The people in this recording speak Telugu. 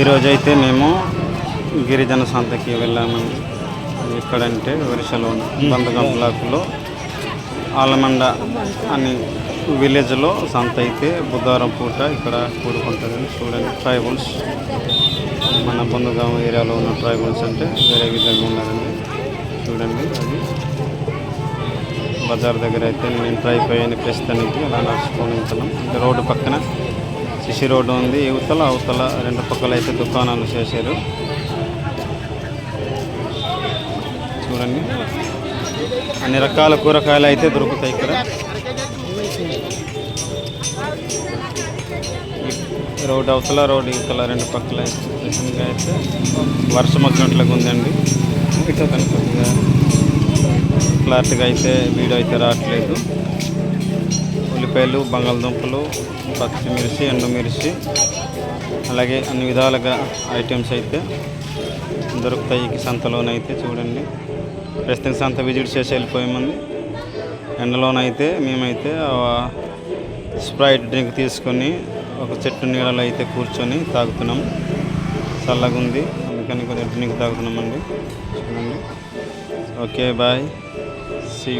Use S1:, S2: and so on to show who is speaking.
S1: ఈరోజు అయితే మేము గిరిజన సంతకి వెళ్ళామండి. ఎక్కడంటే ఒరిసలో బందగం బ్లాక్లో ఆలమండ అని విలేజ్లో సంత అయితే బుధవారం పూట ఇక్కడ కూడుకుంటుందండి చూడండి. ట్రైబల్స్ మన బంధుగాం ఏరియాలో ఉన్న ట్రైబల్స్ అంటే వేరే విధంగా ఉన్నారండి. చూడండి అది. బజార్ దగ్గర అయితే నేను ట్రై అయిపోయాను ప్రస్తుతానికి అలా నడుచుకొని వెళ్తున్నాం. రోడ్డు పక్కన సిసి రోడ్డు ఉంది. ఇవతల అవతల రెండు పక్కల అయితే దుకాణాలు చేశారు. చూడండి. అన్ని రకాల కూరగాయలు అయితే దొరుకుతాయి ఇక్కడ. రోడ్ రోడ్డు అవతల రోడ్డు ఇవతల రెండు పక్కల అయితే అయితే వర్షం వచ్చినట్లుగా ఉందండి. ఇట్లా కనుక క్లారిటీగా అయితే వీడియో అయితే రావట్లేదు. ఉల్లిపాయలు బంగాళదుంపలు పచ్చిమిర్చి ఎండుమిర్చి అలాగే అన్ని విధాలుగా ఐటమ్స్ అయితే దొరుకుతాయి ఈ సంతలోనైతే చూడండి. ప్రస్తుతం సంత విజిట్ చేసి వెళ్ళిపోయామంది ఎండలోనైతే మేమైతే స్ప్రైట్ డ్రింక్ తీసుకొని ఒక చెట్టు నీళ్ళలో అయితే కూర్చొని తాగుతున్నాం. చల్లగా ఉంది అందుకని కొంచెం డ్రింక్ తాగుతున్నామండి. చూడండి. Okay bye. సీ